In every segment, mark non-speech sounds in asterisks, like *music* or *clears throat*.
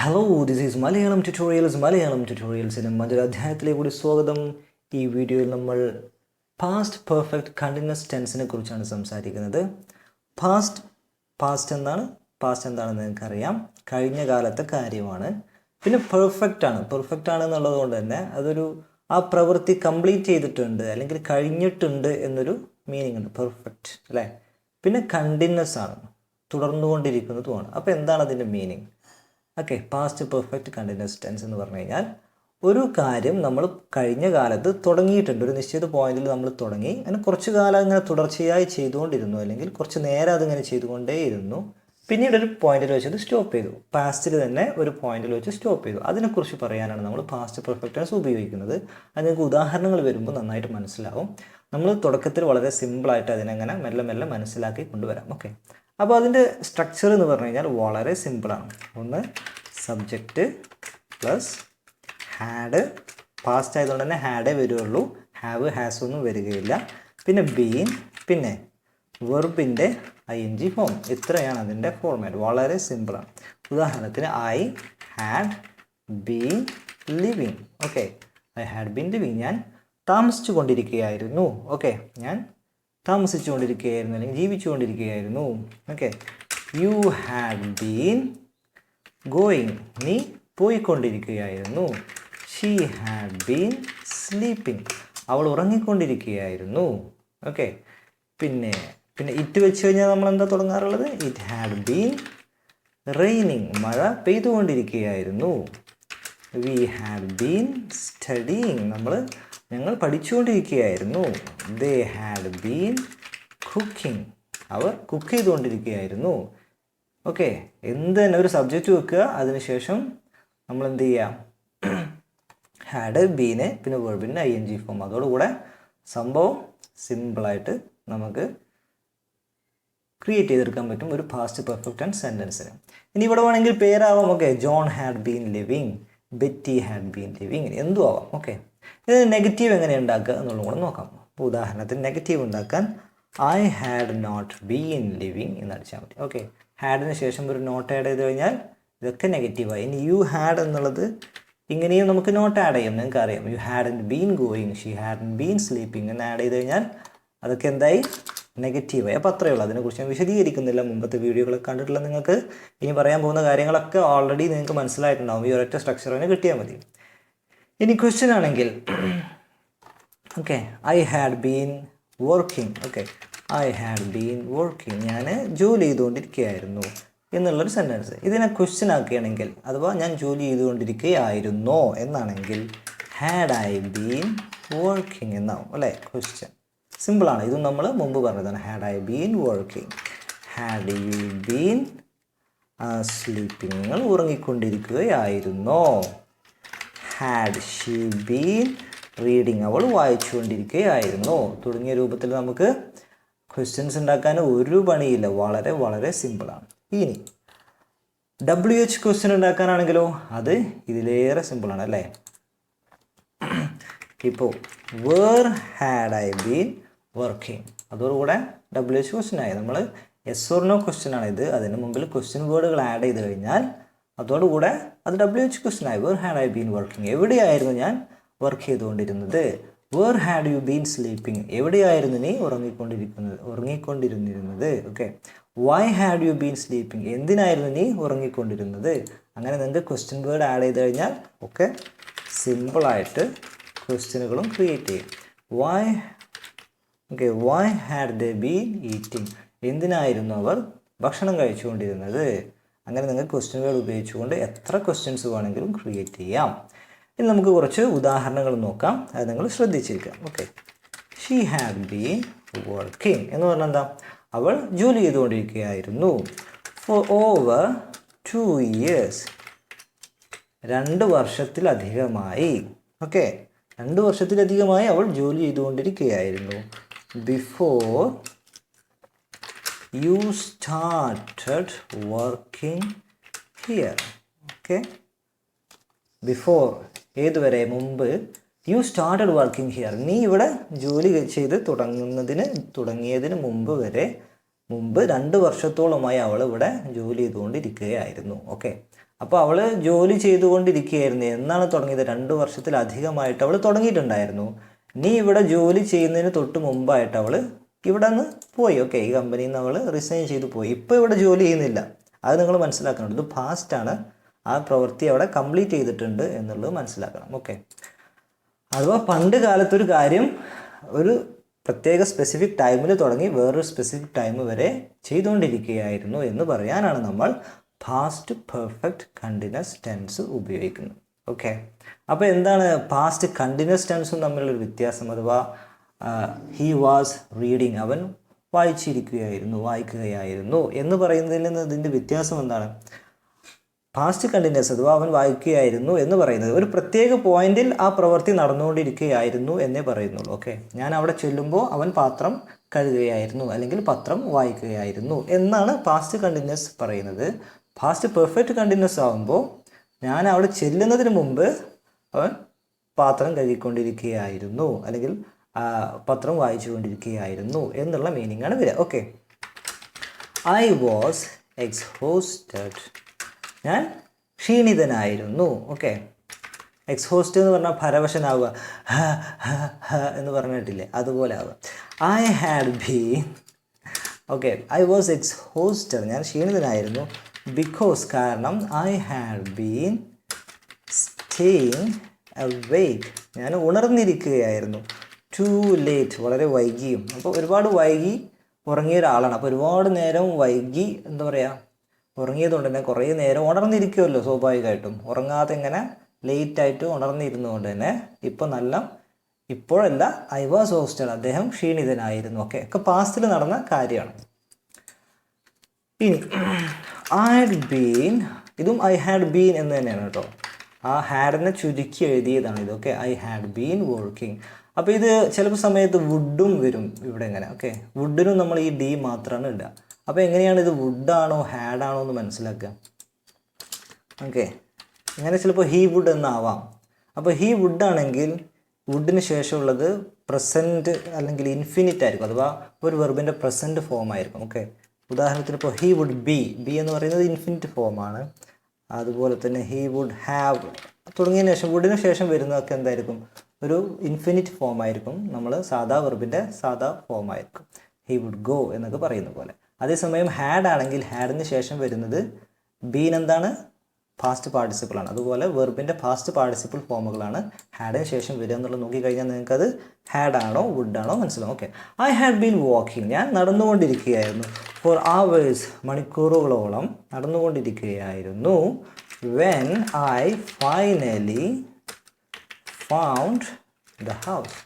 Hello this is Malayalam tutorials Malayalam ട്യൂട്ടോറിയൽസിന് മറ്റൊരു അധ്യായത്തിലേക്ക് കൂടി സ്വാഗതം. ഈ വീഡിയോയിൽ നമ്മൾ പാസ്റ്റ് പെർഫെക്റ്റ് കണ്ടിന്യൂസ് ടെൻസിനെ കുറിച്ചാണ് സംസാരിക്കുന്നത്. പാസ്റ്റ് പാസ്റ്റ് എന്താണ് പാസ്റ്റ് എന്താണെന്ന് നിങ്ങൾക്കറിയാം. കഴിഞ്ഞ കാലത്തെ കാര്യമാണ്. പിന്നെ പെർഫെക്റ്റ് ആണ്. പെർഫെക്റ്റ് ആണ് എന്നുള്ളത് കൊണ്ട് തന്നെ അതൊരു ആ പ്രവൃത്തി കംപ്ലീറ്റ് ചെയ്തിട്ടുണ്ട് അല്ലെങ്കിൽ കഴിഞ്ഞിട്ടുണ്ട് എന്നൊരു മീനിങ് ഉണ്ട്. പെർഫെക്റ്റ് അല്ലേ? പിന്നെ കണ്ടിന്യൂസ് ആണ്. തുടർന്നുകൊണ്ടിരിക്കുന്നതുമാണ്. അപ്പോൾ എന്താണ് അതിന്റെ meaning okay past perfect continuous tense എന്ന് പറഞ്ഞു കഴിഞ്ഞാൽ ഒരു കാര്യം നമ്മൾ കഴിഞ്ഞ കാലത്ത് തുടങ്ങിയിട്ടുണ്ട്. ഒരു നിശ്ചിത പോയിന്റിൽ നമ്മൾ തുടങ്ങി. അങ്ങനെ കുറച്ച് കാലം ഇങ്ങനെ തുടർച്ചയായി ചെയ്തുകൊണ്ടിരുന്നു. അല്ലെങ്കിൽ കുറച്ച് നേരം അതിങ്ങനെ ചെയ്തുകൊണ്ടേയിരുന്നു. പിന്നീട് ഒരു പോയിന്റിൽ വെച്ചത് സ്റ്റോപ്പ് ചെയ്തു. പാസ്റ്റിൽ തന്നെ ഒരു പോയിന്റിൽ വെച്ച് സ്റ്റോപ്പ് ചെയ്തു. അതിനെക്കുറിച്ച് പറയാനാണ് നമ്മൾ പാസ്റ്റ് പെർഫെക്റ്റ് ടെൻസ് ഉപയോഗിക്കുന്നത്. അത് നിങ്ങൾക്ക് ഉദാഹരണങ്ങൾ വരുമ്പോൾ നന്നായിട്ട് മനസ്സിലാവും. നമ്മൾ തുടക്കത്തിൽ വളരെ സിമ്പിളായിട്ട് അതിനെങ്ങനെ മെല്ലെ മെല്ലെ മനസ്സിലാക്കി കൊണ്ടുവരാം. ഓക്കെ അപ്പോൾ അതിന്റെ സ്ട്രക്ചർ എന്ന് പറഞ്ഞു കഴിഞ്ഞാൽ വളരെ സിമ്പിളാണ് ഒന്ന് സബ്ജക്റ്റ് പ്ലസ് ഹാഡ് പാസ്റ്റ് ആയതുകൊണ്ട് തന്നെ ഹാഡേ വരുള്ളൂ. ഹാവ് ഹാസ് ഒന്നും വരികയില്ല. പിന്നെ ബീൻ പിന്നെ വെർബിന്റെ ഐ എൻ ജി ഫോം ഇത്രയാണ് അതിന്റെ ഫോർമാറ്റ് വളരെ സിമ്പിളാണ് ഉദാഹരണത്തിന് I had been living okay I had been living ഞാൻ താമസിച്ചു കൊണ്ടിരിക്കുകയായിരുന്നു ഓക്കെ ഞാൻ താമസിച്ചു കൊണ്ടിരിക്കുകയായിരുന്നു അല്ലെങ്കിൽ ജീവിച്ചുകൊണ്ടിരിക്കുകയായിരുന്നു. Okay you have been going നീ പോയിക്കൊണ്ടിരിക്കുകയായിരുന്നു. ഷീ ഹാഡ് ബീൻ സ്ലീപ്പിംഗ് അവൾ ഉറങ്ങിക്കൊണ്ടിരിക്കുകയായിരുന്നു. ഓക്കെ പിന്നെ പിന്നെ ഇറ്റ് വെച്ച് കഴിഞ്ഞാൽ നമ്മൾ എന്താ തുടങ്ങാറുള്ളത്? ഇറ്റ് ഹാഡ് ബീൻ റെയിനിങ് മഴ പെയ്തുകൊണ്ടിരിക്കുകയായിരുന്നു. വി ഹാഡ് ബീൻ സ്റ്റഡിങ് നമ്മൾ ഞങ്ങൾ പഠിച്ചുകൊണ്ടിരിക്കുകയായിരുന്നു. ദേ ഹാഡ് ബീൻ കുക്കിംഗ് അവർ കുക്ക് ചെയ്തുകൊണ്ടിരിക്കുകയായിരുന്നു. ഓക്കെ എന്ത് തന്നെ ഒരു സബ്ജക്റ്റ് വെക്കുക അതിനുശേഷം നമ്മൾ എന്ത് ചെയ്യാം? *clears throat* ഹാഡ് ബീന് പിന്നെ വെർബിന് ഐ എൻ ജി ഫോം അതോടുകൂടെ സംഭവം സിമ്പിളായിട്ട് നമുക്ക് ക്രിയേറ്റ് ചെയ്തെടുക്കാൻ പറ്റും ഒരു പാസ്റ്റ് പെർഫെക്റ്റ് ആൻഡ് സെന്റൻസിന് ഇനി ഇവിടെ വേണമെങ്കിൽ പേരാവാം. Okay John had been living Betty had been living എന്തും ആവാം ഓക്കെ ഇത് നെഗറ്റീവ് എങ്ങനെ ഉണ്ടാക്കുക എന്നുള്ളത് കൂടെ നോക്കാം. അപ്പോൾ ഉദാഹരണത്തിന് നെഗറ്റീവ് ഉണ്ടാക്കാൻ I had not been living എന്ന് അടിച്ചാൽ മതി. ഓക്കെ ഹാഡിന് ശേഷം ഒരു നോട്ട് ആഡ് ചെയ്ത് കഴിഞ്ഞാൽ ഇതൊക്കെ നെഗറ്റീവായി ഇനി യു ഹാഡ് എന്നുള്ളത് ഇങ്ങനെയും നമുക്ക് നോട്ട് ആഡ് ചെയ്യാം. നിങ്ങൾക്ക് അറിയാം. You had been going she had been sleeping എന്ന് ആഡ് ചെയ്ത് കഴിഞ്ഞാൽ അതൊക്കെ എന്തായി? നെഗറ്റീവായി അപ്പോൾ അത്രയേ ഉള്ളൂ. അതിനെക്കുറിച്ച് ഞാൻ വിശദീകരിക്കുന്നില്ല. മുമ്പത്തെ വീഡിയോകളൊക്കെ കണ്ടിട്ടുള്ള നിങ്ങൾക്ക് ഇനി പറയാൻ പോകുന്ന കാര്യങ്ങളൊക്കെ ഓൾറെഡി നിങ്ങൾക്ക് മനസ്സിലായിട്ടുണ്ടാവും. ഈ ഒരൊറ്റ സ്ട്രക്ചർ തന്നെ കിട്ടിയാൽ മതി. ഇനി ക്വസ്റ്റ്യൻ ആണെങ്കിൽ okay I had been working okay I had been working ഞാൻ ജോലി ചെയ്തുകൊണ്ടിരിക്കുകയായിരുന്നു എന്നുള്ളൊരു സെന്റൻസ് ഇതിനെ ക്വസ്റ്റ്യൻ ആക്കുകയാണെങ്കിൽ അഥവാ ഞാൻ ജോലി ചെയ്തുകൊണ്ടിരിക്കുകയായിരുന്നോ എന്നാണെങ്കിൽ ഹാഡ് ഐ ബീൻ വർക്കിംഗ് എന്നാവും അല്ലേ? ക്വസ്റ്റ്യൻ സിമ്പിളാണ് ഇതും നമ്മൾ മുമ്പ് പറഞ്ഞതാണ്. Had I been working had you been sleeping നിങ്ങൾ ഉറങ്ങിക്കൊണ്ടിരിക്കുകയായിരുന്നോ? ഹാഡ് ഷീ ബീൻ റീഡിങ് അവൾ വായിച്ചുകൊണ്ടിരിക്കുകയായിരുന്നു. തുടങ്ങിയ രൂപത്തിൽ നമുക്ക് ക്വസ്റ്റ്യൻസ് ഉണ്ടാക്കാൻ ഒരു പണിയില്ല. വളരെ വളരെ സിമ്പിളാണ് ഇനി ഡബ്ല്യു എച്ച് ക്വസ്റ്റ്യൻ ഉണ്ടാക്കാനാണെങ്കിലോ? അത് ഇതിലേറെ സിമ്പിളാണ് അല്ലേ? ഇപ്പോൾ where had I been working അതോടുകൂടെ ഡബ്ല്യു എച്ച് ക്വസ്റ്റ്യൻ ആയി. നമ്മൾ എസ് ഓർ നോ ക്വസ്റ്റ്യൻ ആണ് ഇത്. അതിന് മുമ്പിൽ ക്വസ്റ്റ്യൻ വേർഡുകൾ ആഡ് ചെയ്ത് കഴിഞ്ഞാൽ അതോടുകൂടെ അത് ഡബ്ല്യു എച്ച് ക്വസ്റ്റൻ ആയി. Where had I been working എവിടെയായിരുന്നു ഞാൻ വർക്ക് ചെയ്തുകൊണ്ടിരുന്നത്? Where had you been sleeping എവിടെയായിരുന്നു നീ ഉറങ്ങിക്കൊണ്ടിരിക്കുന്നത്? ഉറങ്ങിക്കൊണ്ടിരുന്നിരുന്നത്? Okay why had you been sleeping എന്തിനായിരുന്നു നീ ഉറങ്ങിക്കൊണ്ടിരുന്നത്? അങ്ങനെ നിങ്ങൾക്ക് ക്വസ്റ്റ്യൻ വേർഡ് ആഡ് ചെയ്ത് കഴിഞ്ഞാൽ ഒക്കെ സിമ്പിളായിട്ട് ക്വസ്റ്റ്യനുകളും ക്രിയേറ്റ് ചെയ്യും. Why okay why had they been eating എന്തിനായിരുന്നു അവർ ഭക്ഷണം കഴിച്ചുകൊണ്ടിരുന്നത്? അങ്ങനെ നിങ്ങൾ ക്വസ്റ്റ്യൻ ഉപയോഗിച്ചുകൊണ്ട് എത്ര ക്വസ്റ്റ്യൻസ് വേണമെങ്കിലും ക്രിയേറ്റ് ചെയ്യാം. ഇനി നമുക്ക് കുറച്ച് ഉദാഹരണങ്ങൾ നോക്കാം. അത് നിങ്ങൾ ശ്രദ്ധിച്ചിരിക്കാം. Okay she had been working എന്ന് പറഞ്ഞാൽ എന്താ? അവൾ ജോലി ചെയ്തുകൊണ്ടിരിക്കുകയായിരുന്നു. ഫോർ ഓവർ ടു ഇയേഴ്സ് രണ്ട് വർഷത്തിലധികമായി. ഓക്കെ രണ്ട് വർഷത്തിലധികമായി അവൾ ജോലി ചെയ്തുകൊണ്ടിരിക്കുകയായിരുന്നു. Before you started working here okay before ഏതുവരെ? മുമ്പ്. യു സ്റ്റാർട്ടഡ് വർക്കിംഗ് ഹിയർ നീ ഇവിടെ ജോലി ചെയ്ത് തുടങ്ങുന്നതിന് തുടങ്ങിയതിന് മുമ്പ് വരെ മുമ്പ് രണ്ട് വർഷത്തോളമായി അവൾ ഇവിടെ ജോലി ചെയ്തുകൊണ്ടിരിക്കുകയായിരുന്നു ഓക്കെ അപ്പോൾ അവൾ ജോലി ചെയ്തുകൊണ്ടിരിക്കുകയായിരുന്നു. എന്നാണ് തുടങ്ങിയത്? രണ്ട് വർഷത്തിലധികമായിട്ട് അവൾ തുടങ്ങിയിട്ടുണ്ടായിരുന്നു. നീ ഇവിടെ ജോലി ചെയ്യുന്നതിന് തൊട്ട് മുമ്പായിട്ട് അവൾ ഇവിടെ നിന്ന് പോയി. ഓക്കെ ഈ കമ്പനിയിൽ അവൾ റിസൈൻ ചെയ്ത് പോയി. ഇപ്പോൾ ഇവിടെ ജോലി ചെയ്യുന്നില്ല. അത് നിങ്ങൾ മനസ്സിലാക്കണം. ഇത് ഫാസ്റ്റാണ് ആ പ്രവൃത്തി അവിടെ കംപ്ലീറ്റ് ചെയ്തിട്ടുണ്ട് എന്നുള്ളത് മനസ്സിലാക്കണം. ഓക്കെ അഥവാ പണ്ട് കാലത്തൊരു കാര്യം ഒരു പ്രത്യേക സ്പെസിഫിക് ടൈമിൽ തുടങ്ങി വേറൊരു സ്പെസിഫിക് ടൈം വരെ ചെയ്തുകൊണ്ടിരിക്കുകയായിരുന്നു എന്ന് പറയാനാണ് നമ്മൾ പാസ്റ്റ് പെർഫെക്റ്റ് കണ്ടിന്യൂസ് ടെൻസ് ഉപയോഗിക്കുന്നത്. ഓക്കെ അപ്പോൾ എന്താണ് പാസ്റ്റ് കണ്ടിന്യൂസ് ടെൻസും തമ്മിലുള്ള വ്യത്യാസം? അഥവാ ഹി വാസ് റീഡിങ് അവൻ വായിച്ചിരിക്കുകയായിരുന്നു വായിക്കുകയായിരുന്നു എന്ന് പറയുന്നതിൽ നിന്ന് ഇതിന്റെ വ്യത്യാസം എന്താണ്? പാസ്റ്റ് കണ്ടിന്യൂസ് അഥവാ അവൻ വായിക്കുകയായിരുന്നു എന്ന് പറയുന്നത്. ഒരു പ്രത്യേക പോയിന്റിൽ ആ പ്രവൃത്തി നടന്നുകൊണ്ടിരിക്കുകയായിരുന്നു എന്നേ പറയുന്നുള്ളൂ ഓക്കെ ഞാൻ അവിടെ ചെല്ലുമ്പോൾ അവൻ പാത്രം കഴുകുകയായിരുന്നു അല്ലെങ്കിൽ പത്രം വായിക്കുകയായിരുന്നു എന്നാണ് പാസ്റ്റ് കണ്ടിന്യൂസ് പറയുന്നത്. പാസ്റ്റ് പെർഫെക്റ്റ് കണ്ടിന്യൂസ് ആകുമ്പോൾ ഞാൻ അവിടെ ചെല്ലുന്നതിന് മുമ്പ് അവൻ പാത്രം കഴുകിക്കൊണ്ടിരിക്കുകയായിരുന്നു അല്ലെങ്കിൽ പത്രം വായിച്ചുകൊണ്ടിരിക്കുകയായിരുന്നു എന്നുള്ള മീനിങ് ആണ് വരിക. ഓക്കെ ഐ വാസ് എക്സ്ഹോസ്റ്റഡ് ഞാൻ ക്ഷീണിതനായിരുന്നു. ഓക്കെ എക്സ്ഹോസ്റ്റ് എന്ന് പറഞ്ഞാൽ ഹ എന്ന് പറഞ്ഞിട്ടില്ലേ? അതുപോലെ ആവുക I had be okay I was exhausted ഞാൻ ക്ഷീണിതനായിരുന്നു. ബിക്കോസ് കാരണം I had been staying awake ഞാൻ ഉണർന്നിരിക്കുകയായിരുന്നു. ടു ലേറ്റ് വളരെ വൈകിയും അപ്പോൾ ഒരുപാട് വൈകി ഉറങ്ങിയ ഒരാളാണ്. അപ്പോൾ ഒരുപാട് നേരം വൈകി എന്താ പറയുക ഉറങ്ങിയതുകൊണ്ട് തന്നെ കുറേ നേരം ഉണർന്നിരിക്കുമല്ലോ സ്വാഭാവികമായിട്ടും. ഉറങ്ങാതെ ഇങ്ങനെ ലേറ്റായിട്ട് ഉണർന്നിരുന്നുകൊണ്ട് തന്നെ ഇപ്പോൾ നല്ല ഇപ്പോഴല്ല ഐ വാസ് ഹോസ്റ്റൽ അദ്ദേഹം ക്ഷീണിതനായിരുന്നു. ഓക്കെ ഒക്കെ പാസ്റ്റിൽ നടന്ന കാര്യമാണ്. ഇനി ഐ ഹാഡ് ബീൻ ഇതും ഐ ഹാഡ് ബീൻ എന്ന് തന്നെയാണ് കേട്ടോ. ആ ഹാഡിനെ ചുരുക്കി എഴുതിയതാണ് ഇതൊക്കെ ഐ ഹാഡ് ബീൻ വർക്കിംഗ് അപ്പോൾ ഇത് ചിലപ്പോൾ സമയത്ത് വുഡും വരും ഇവിടെ എങ്ങനെ ഓക്കെ വുഡിനും നമ്മൾ ഈ ഡി മാത്രമാണ് ഇടുക. അപ്പോൾ എങ്ങനെയാണ് ഇത് വുഡാണോ ഹാഡാണോ എന്ന് മനസ്സിലാക്കുക? ഓക്കെ ഇങ്ങനെ ചിലപ്പോൾ ഹീ വുഡ് എന്നാവാം. അപ്പോൾ ഹീ വുഡ് ആണെങ്കിൽ വുഡിന് ശേഷമുള്ളത് പ്രസന്റ് അല്ലെങ്കിൽ ഇൻഫിനിറ്റ് ആയിരിക്കും അഥവാ ഒരു വെർബിന്റെ പ്രസന്റ് ഫോം ആയിരിക്കും ഓക്കെ ഉദാഹരണത്തിന് ഇപ്പോൾ ഹീ വുഡ് ബി ബി എന്ന് പറയുന്നത് ഇൻഫിനിറ്റ് ഫോമാണ് അതുപോലെ തന്നെ ഹീ വുഡ് ഹാവ് തുടങ്ങിയതിന് ശേഷം വുഡിന് ശേഷം വരുന്നതൊക്കെ എന്തായിരിക്കും? ഒരു ഇൻഫിനിറ്റ് ഫോം ആയിരിക്കും. നമ്മൾ സാധാ വെർബിന്റെ സാധാ ഫോം ആയിരിക്കും. ഹി വുഡ് ഗോ എന്നൊക്കെ പറയുന്ന പോലെ. അതേസമയം ഹാഡ് ആണെങ്കിൽ ഹാഡിന് ശേഷം വരുന്നത് ബീൻ എന്താണ്? ഫാസ്റ്റ് പാർട്ടിസിപ്പിൾ ആണ്. അതുപോലെ വെർബിന്റെ ഫാസ്റ്റ് പാർട്ടിസിപ്പിൾ ഫോമുകളാണ് ഹാഡിന് ശേഷം വരിക എന്നുള്ളത് നോക്കിക്കഴിഞ്ഞാൽ നിങ്ങൾക്കത് ഹാഡ് ആണോ വുഡ് ആണോ മനസ്സിലാവും. Okay I had been walking ഞാൻ നടന്നുകൊണ്ടിരിക്കുകയായിരുന്നു. ഫോർ അവേഴ്സ് മണിക്കൂറുകളോളം നടന്നുകൊണ്ടിരിക്കുകയായിരുന്നു. When I finally found the house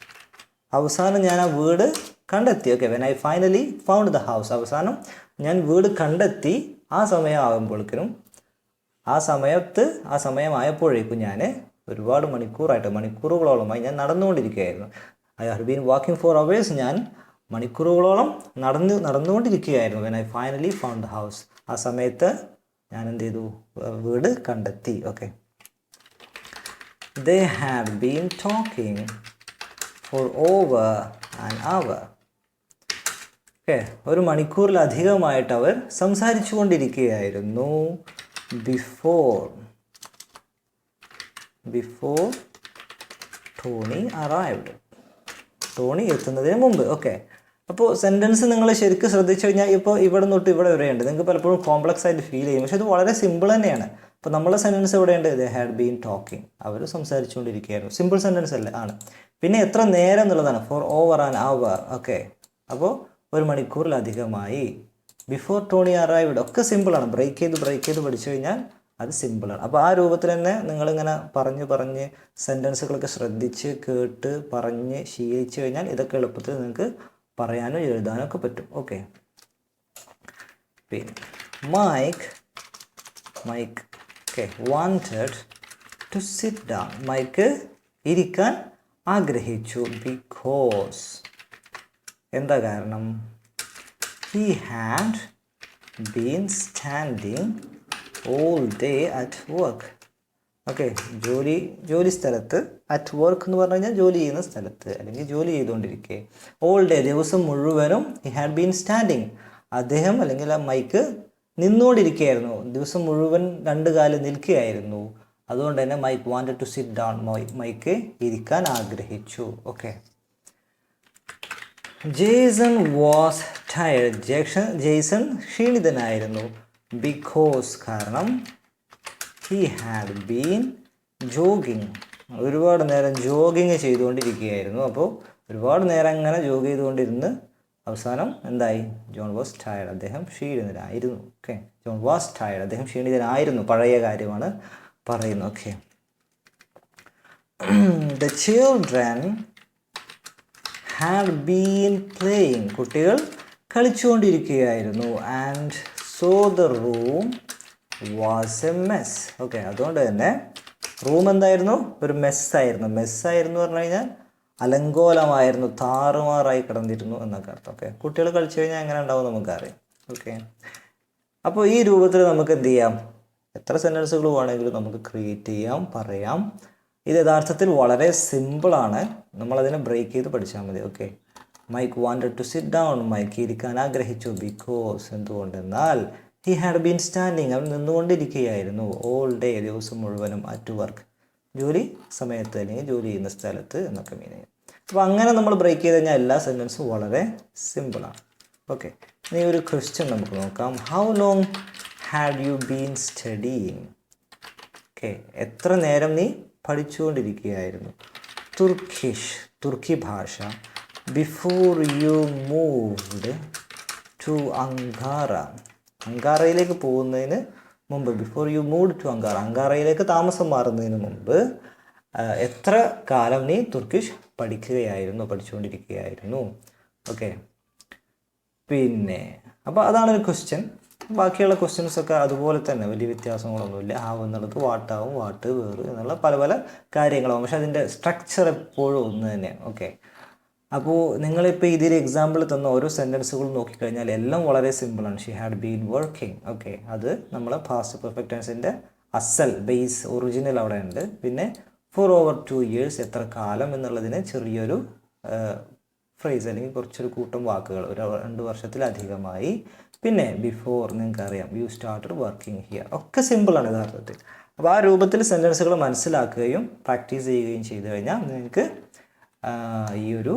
അവസാനം ഞാൻ ആ വീട് കണ്ടെത്തി. Okay when I finally found the house അവസാനം ഞാൻ വീട് കണ്ടെത്തി. ആ സമയമാകുമ്പോഴേക്കും ആ സമയത്ത് ആ സമയമായപ്പോഴേക്കും ഞാൻ ഒരുപാട് മണിക്കൂറായിട്ട് മണിക്കൂറുകളോളമായി ഞാൻ നടന്നുകൊണ്ടിരിക്കുകയായിരുന്നു. I have been walking for hours ഞാൻ മണിക്കൂറുകളോളം നടന്നു നടന്നുകൊണ്ടിരിക്കുകയായിരുന്നു when I finally found house ആ സമയത്ത് ഞാൻ എന്ത് ചെയ്തു? വീട് കണ്ടെത്തി. Okay they have been talking for over an hour. Okay ഒരു മണിക്കൂറിലധികമായിട്ട് അവർ സംസാരിച്ചു കൊണ്ടിരിക്കുകയായിരുന്നു before before Tony arrived Tony എത്തുന്നതിന് മുമ്പ്. ഓക്കെ അപ്പോൾ സെന്റൻസ് നിങ്ങൾ ശരിക്കും ശ്രദ്ധിച്ചു കഴിഞ്ഞാൽ ഇപ്പോൾ ഇവിടെ തൊട്ട് ഇവിടെ വരെയുണ്ട്. നിങ്ങൾക്ക് പലപ്പോഴും കോംപ്ലക്സ് ആയിട്ട് ഫീൽ ചെയ്യും. പക്ഷേ ഇത് വളരെ സിമ്പിൾ തന്നെയാണ്. അപ്പോൾ നമ്മളെ സെന്റൻസ് എവിടെയുണ്ട്? ദേ ഹാഡ് ബീൻ ടോക്കിംഗ് അവർ സംസാരിച്ചുകൊണ്ടിരിക്കുകയായിരുന്നു. സിമ്പിൾ സെന്റൻസ് അല്ലേ ആണ്. പിന്നെ എത്ര നേരം എന്നുള്ളതാണ്. For over an hour okay അപ്പോൾ ഒരു മണിക്കൂറിലധികമായി. ബിഫോർ ടോണി അറൈവ്ഡ് ഒക്കെ സിമ്പിളാണ് ബ്രേക്ക് ചെയ്ത് ബ്രേക്ക് ചെയ്ത് പഠിച്ചു കഴിഞ്ഞാൽ അത് സിമ്പിളാണ് അപ്പോൾ ആ രൂപത്തിൽ തന്നെ നിങ്ങളിങ്ങനെ പറഞ്ഞ് പറഞ്ഞ് സെന്റൻസുകളൊക്കെ ശ്രദ്ധിച്ച് കേട്ട് പറഞ്ഞ് ശീലിച്ചു കഴിഞ്ഞാൽ ഇതൊക്കെ എളുപ്പത്തിൽ നിങ്ങൾക്ക് പറയാനും എഴുതാനും ഒക്കെ പറ്റും. ഓക്കെ പിന്നെ Mike Mike okay wanted to sit down Mike ഇരിക്കാൻ ആഗ്രഹിച്ചു. ബിക്കോസ് എന്താ കാരണം? He had been standing all day at work okay ജോലി ജോലി സ്ഥലത്ത് അറ്റ് വർക്ക് എന്ന് പറഞ്ഞു കഴിഞ്ഞാൽ ജോലി ചെയ്യുന്ന സ്ഥലത്ത് അല്ലെങ്കിൽ ജോലി ചെയ്തുകൊണ്ടിരിക്കെ. ഓൾ ഡേ ദിവസം മുഴുവനും ഹി ഹാഡ് ബീൻ സ്റ്റാൻഡിങ് അദ്ദേഹം അല്ലെങ്കിൽ ആ മൈക്ക് നിന്നുകൊണ്ടിരിക്കുകയായിരുന്നു ദിവസം മുഴുവൻ രണ്ട് കാലം നിൽക്കുകയായിരുന്നു. അതുകൊണ്ട് തന്നെ Mike wanted to sit down Mike ഇരിക്കാൻ ആഗ്രഹിച്ചു. ഓക്കെ ജേസൺ വാസ് ടയർഡ് ജേക്ഷൻ ജേസൺ ക്ഷീണിതനായിരുന്നു. ബിക്കോസ് കാരണം ഹി ഹാഡ് ബീൻ ജോഗിങ് ഒരുപാട് നേരം ജോഗിങ് ചെയ്തുകൊണ്ടിരിക്കുകയായിരുന്നു. അപ്പോൾ ഒരുപാട് നേരം അങ്ങനെ ജോഗ് ചെയ്തുകൊണ്ടിരുന്ന് അവസാനം എന്തായി? ജോൺ വാസ് ടയർഡ് അദ്ദേഹം ക്ഷീണിതനായിരുന്നു. ഓക്കെ ജോൺ വാസ് ടയർഡ് അദ്ദേഹം ക്ഷീണിതനായിരുന്നു. പഴയ കാര്യമാണ് പറയുന്നത്. Okay the children have been playing കുട്ടികൾ കളിച്ചുകൊണ്ടിരിക്കുകയായിരുന്നു. And so the room was a mess okay അതുകൊണ്ട് തന്നെ റൂം എന്തായിരുന്നു? ഒരു മെസ്സായിരുന്നു മെസ്സായിരുന്നു പറഞ്ഞു കഴിഞ്ഞാൽ അലങ്കോലമായിരുന്നു താറുമാറായി കിടന്നിരുന്നു എന്നൊക്കെ അർത്ഥം. ഓക്കെ കുട്ടികൾ കളിച്ചു കഴിഞ്ഞാൽ എങ്ങനെ ഉണ്ടാവും നമുക്കറിയാം. ഓക്കെ അപ്പോൾ ഈ രൂപത്തിൽ നമുക്ക് എന്ത് ചെയ്യാം? എത്ര സെന്റൻസുകൾ വേണമെങ്കിലും നമുക്ക് ക്രിയേറ്റ് ചെയ്യാം പറയാം. ഇത് യഥാർത്ഥത്തിൽ വളരെ സിമ്പിളാണ് നമ്മളതിനെ ബ്രേക്ക് ചെയ്ത് പഠിച്ചാൽ മതി. Okay Mike wanted to sit down Mike ഇരിക്കാൻ ആഗ്രഹിച്ചു. ബിക്കോസ് എന്തുകൊണ്ടെന്നാൽ ഹി ഹാഡ് ബീൻ സ്റ്റാൻഡിങ് അവൻ നിന്നുകൊണ്ടിരിക്കുകയായിരുന്നു. ഓൾ ഡേ ദിവസം മുഴുവനും അറ്റ് വർക്ക് ജോലി സമയത്ത് അല്ലെങ്കിൽ ജോലി ചെയ്യുന്ന സ്ഥലത്ത് എന്നൊക്കെ ചെയ്യും അപ്പോൾ അങ്ങനെ നമ്മൾ ബ്രേക്ക് ചെയ്ത് കഴിഞ്ഞാൽ എല്ലാ സെന്റൻസും വളരെ സിമ്പിളാണ് ഓക്കെ ഇനി ഒരു ക്വസ്റ്റ്യൻ നമുക്ക് നോക്കാം. How long had you been studying okay എത്ര നേരം നീ പഠിച്ചുകൊണ്ടിരിക്കുകയായിരുന്നു? തുർക്കിഷ് തുർക്കി ഭാഷ. Before you moved to Ankara അങ്കാറയിലേക്ക് പോകുന്നതിന് മുമ്പ് before you moved to Ankara അങ്കാറയിലേക്ക് താമസം മാറുന്നതിന് മുമ്പ് എത്ര കാലം നീ തുർക്കിഷ് പഠിക്കുകയായിരുന്നു പഠിച്ചുകൊണ്ടിരിക്കുകയായിരുന്നു? ഓക്കെ പിന്നെ അപ്പോൾ അതാണ് ഒരു ക്വസ്റ്റ്യൻ ബാക്കിയുള്ള ക്വസ്റ്റ്യൻസ് ഒക്കെ അതുപോലെ തന്നെ വലിയ വ്യത്യാസങ്ങളൊന്നുമില്ല. ആവും എന്നുള്ളത് വാട്ടാവും വാട്ട് വേറ് എന്നുള്ള പല പല കാര്യങ്ങളാവും. പക്ഷെ അതിന്റെ സ്ട്രക്ചർ എപ്പോഴും ഒന്ന് തന്നെയാണ്. ഓക്കെ അപ്പോൾ നിങ്ങളിപ്പോൾ ഇതിൽ എക്സാമ്പിൾ തന്ന ഓരോ സെന്റൻസുകൾ നോക്കിക്കഴിഞ്ഞാൽ എല്ലാം വളരെ സിമ്പിളാണ് she had been working okay അത് നമ്മൾ ഫാസ്റ്റ് പെർഫെക്റ്റ് ടെൻസിന്റെ അസൽ ബേസ് ഒറിജിനൽ അവിടെ ഉണ്ട്. പിന്നെ ഫോർ ഓവർ ടു ഇയേഴ്സ് എത്ര കാലം എന്നുള്ളതിന് ചെറിയൊരു ഫ്രേസ് അല്ലെങ്കിൽ കുറച്ചൊരു കൂട്ടം വാക്കുകൾ ഒരു രണ്ട് വർഷത്തിലധികമായി. പിന്നെ ബിഫോർ നിങ്ങൾക്കറിയാം യു സ്റ്റാർട്ടഡ് വർക്കിംഗ് ഹിയർ ഒക്കെ സിമ്പിളാണ് യഥാർത്ഥത്തിൽ. അപ്പോൾ ആ രൂപത്തിൽ സെന്റൻസുകൾ മനസ്സിലാക്കുകയും പ്രാക്ടീസ് ചെയ്യുകയും ചെയ്തു കഴിഞ്ഞാൽ നിങ്ങൾക്ക് ഈ ഒരു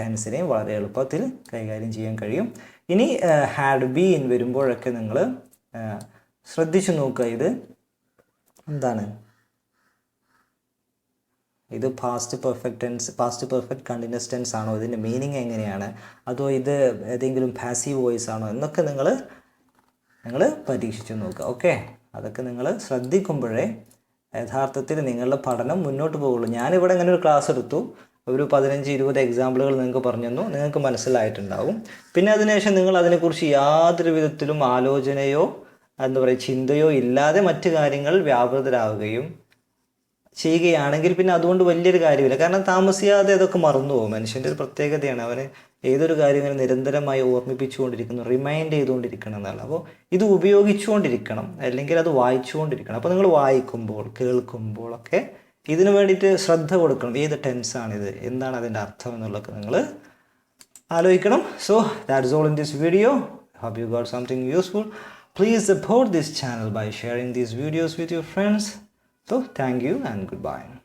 ടെൻസിനെയും വളരെ എളുപ്പത്തിൽ കൈകാര്യം ചെയ്യാൻ കഴിയും. ഇനി ഹാഡ് ബീൻ വരുമ്പോഴൊക്കെ നിങ്ങൾ ശ്രദ്ധിച്ചു നോക്കുക. ഇത് എന്താണ്? ഇത് past perfect tense past perfect continuous tense ആണോ? ഇതിന്റെ മീനിങ് എങ്ങനെയാണ്? അതോ ഇത് ഏതെങ്കിലും പാസീവ് വോയിസ് ആണോ? എന്നൊക്കെ നിങ്ങൾ നിങ്ങൾ പരീക്ഷിച്ചു നോക്കുക. ഓക്കെ അതൊക്കെ നിങ്ങൾ ശ്രദ്ധിക്കുമ്പോഴേ യഥാർത്ഥത്തിൽ നിങ്ങളുടെ പഠനം മുന്നോട്ട് പോകുള്ളൂ. ഞാനിവിടെ ഇങ്ങനെ ഒരു ക്ലാസ് എടുത്തു. ഒരു പതിനഞ്ച് ഇരുപത് എക്സാമ്പിളുകൾ നിങ്ങൾക്ക് പറഞ്ഞു തന്നു നിങ്ങൾക്ക് മനസ്സിലായിട്ടുണ്ടാവും. പിന്നെ അതിനുശേഷം നിങ്ങൾ അതിനെക്കുറിച്ച് യാതൊരു വിധത്തിലും ആലോചനയോ എന്താ പറയുക ചിന്തയോ ഇല്ലാതെ മറ്റു കാര്യങ്ങൾ വ്യാപൃതരാവുകയും ചെയ്യുകയാണെങ്കിൽ പിന്നെ അതുകൊണ്ട് വലിയൊരു കാര്യമില്ല. കാരണം താമസിയാതെ അതൊക്കെ മറന്നു പോകും മനുഷ്യന്റെ ഒരു പ്രത്യേകതയാണ് അവന് ഏതൊരു കാര്യം ഇങ്ങനെ നിരന്തരമായി ഓർമ്മിപ്പിച്ചുകൊണ്ടിരിക്കുന്നു റിമൈൻഡ് ചെയ്തുകൊണ്ടിരിക്കണം എന്നാണ്. അപ്പോൾ ഇത് ഉപയോഗിച്ചുകൊണ്ടിരിക്കണം അല്ലെങ്കിൽ അത് വായിച്ചുകൊണ്ടിരിക്കണം. അപ്പോൾ നിങ്ങൾ വായിക്കുമ്പോൾ കേൾക്കുമ്പോൾ ഒക്കെ ഇതിനു വേണ്ടിയിട്ട് ശ്രദ്ധ കൊടുക്കണം. ഏത് ടെൻസാണിത് എന്താണ് അതിന്റെ അർത്ഥം എന്നുള്ളതൊക്കെ നിങ്ങൾ ആലോചിക്കണം. So that is all in this video hope you got something useful please support this channel by sharing these videos with your friends so thank you and good goodbye.